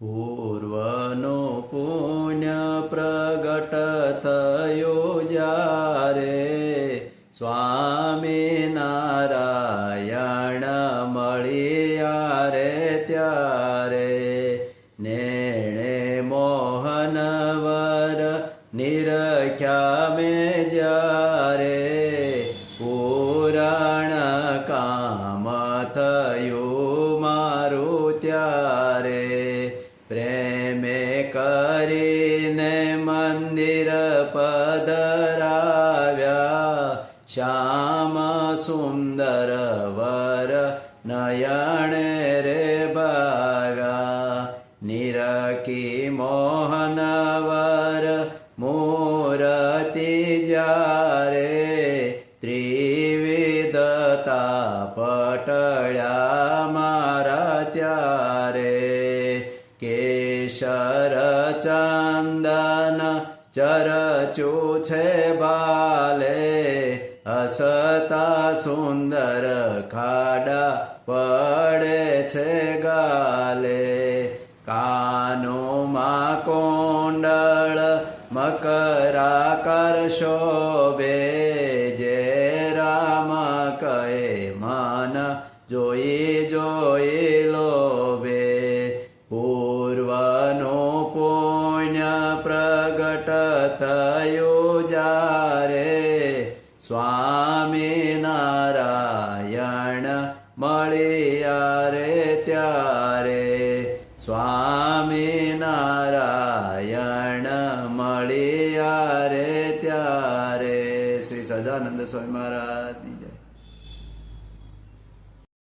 પૂર્વનો પુણ્ય પ્રગટ થયો જ્યારે સ્વામી નારાયણ મળ્યા રે ત્યારે નેણે મોહનવર નિરખ્યા મેં જ્યારે પુરાણ કામ થયું મારું ત્યારે करेन मिर पदराव्या श्याम रे नयन रेरकी मोहनवर मूरति जारे त्रिविदता पटळया मारा ચંદન ચરચું છે બાલે હસતા સુંદર ખાડા પડે છે ગાલે કાનોમાં કોંડળ મકરા કરશો બે જે રામ કહે મન જોઈ જોઈ જ્યારે સ્વામી નારાયણ મળ્યા રે ત્યારે સ્વામી નારાયણ મળ્યા રે ત્યારે શ્રી સજાનંદ સ્વામી મહારાજ